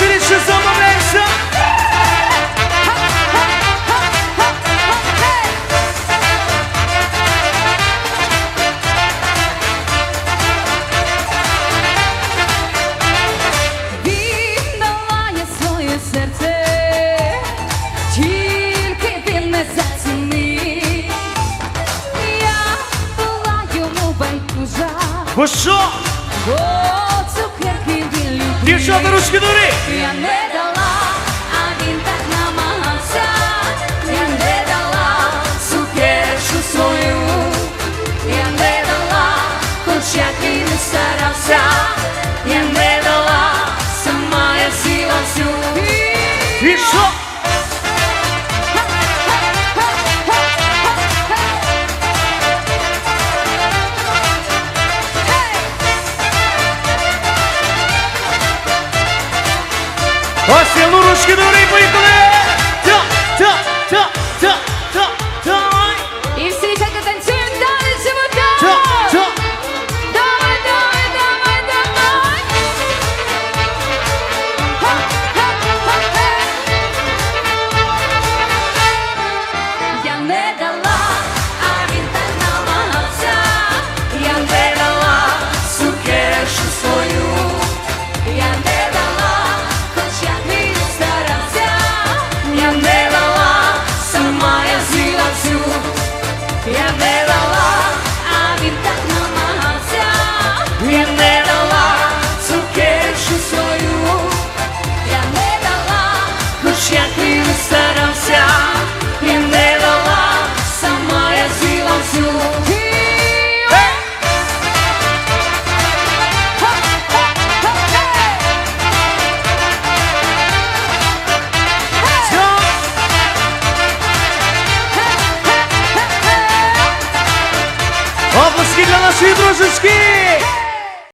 швидше замовляйся. Віддала я своє серце, тільки він не зацінив. Я була йому байдужа, Бо що? бо. Дівчата, ручки дури! Я не дала, а він так намагався. Я не дала цукерку свою. Я не дала, хоч як він не старався. 박수 한번 오시기 바랍니다. 자, 자, 자. Оплески для нашої дружечки!